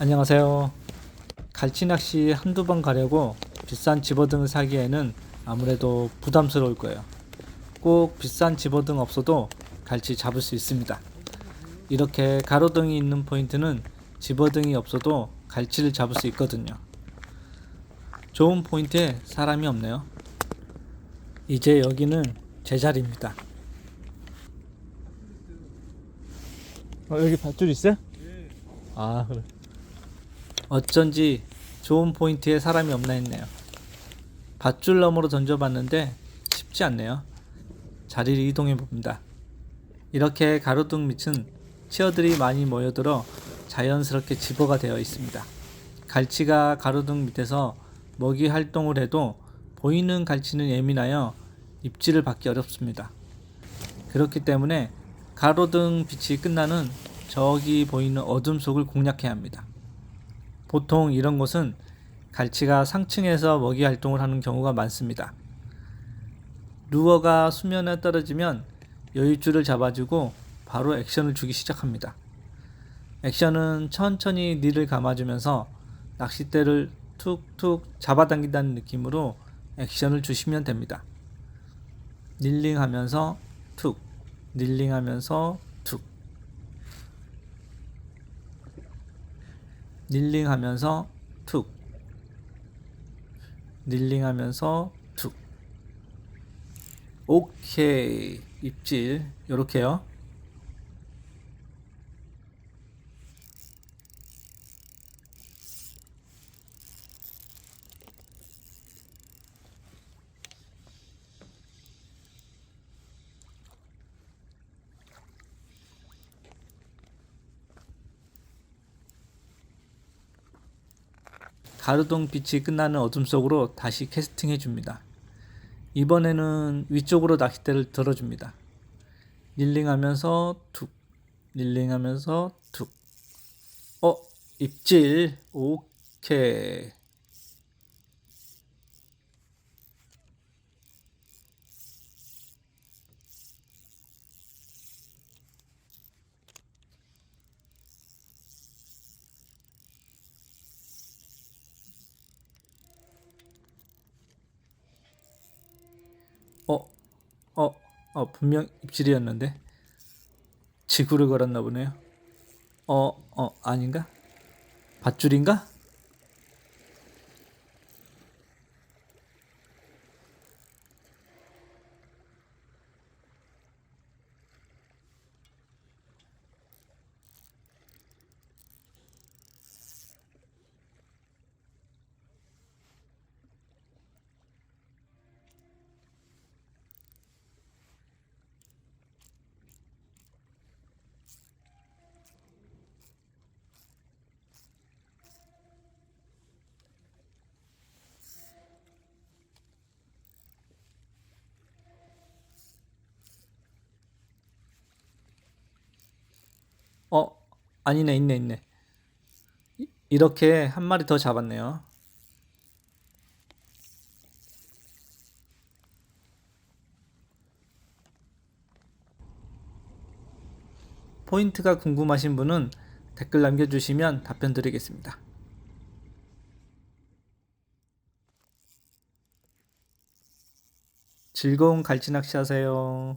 안녕하세요. 갈치 낚시 한두 번 가려고 비싼 집어등을 사기에는 아무래도 부담스러울 거예요. 꼭 비싼 집어등 없어도 갈치 잡을 수 있습니다. 이렇게 가로등이 있는 포인트는 집어등이 없어도 갈치를 잡을 수 있거든요. 좋은 포인트에 사람이 없네요. 이제 여기는 제 자리입니다. 어, 여기 밧줄 있어요? 아, 그래. 어쩐지 좋은 포인트에 사람이 없나 했네요. 밧줄 너머로 던져봤는데 쉽지 않네요. 자리를 이동해 봅니다. 이렇게 가로등 밑은 치어들이 많이 모여들어 자연스럽게 집어가 되어 있습니다. 갈치가 가로등 밑에서 먹이 활동을 해도 보이는 갈치는 예민하여 입질을 받기 어렵습니다. 그렇기 때문에 가로등 빛이 끝나는 저기 보이는 어둠 속을 공략해야 합니다. 보통 이런 곳은 갈치가 상층에서 먹이 활동을 하는 경우가 많습니다. 루어가 수면에 떨어지면 여유줄을 잡아주고 바로 액션을 주기 시작합니다. 액션은 천천히 니를 감아주면서 낚싯대를 툭툭 잡아당긴다는 느낌으로 액션을 주시면 됩니다. 닐링하면서 툭, 닐링하면서 툭, 닐링하면서 툭, 닐링하면서 툭. 오케이 입질 요렇게요. 가르동 빛이 끝나는 어둠 속으로 다시 캐스팅해 줍니다. 이번에는 위쪽으로 낚싯대를 들어줍니다. 릴링하면서 툭, 릴링하면서 툭. 어, 입질. 오케이. 어, 어, 어, 분명 입질이었는데 지구를 걸었나 보네요. 어, 어, 아닌가? 밧줄인가? 어, 아니네, 있네, 있네. 이- 이렇게 한 마리 더 잡았네요. 포인트가 궁금하신 분은 댓글 남겨주시면 답변 드리겠습니다. 즐거운 갈치 낚시 하세요.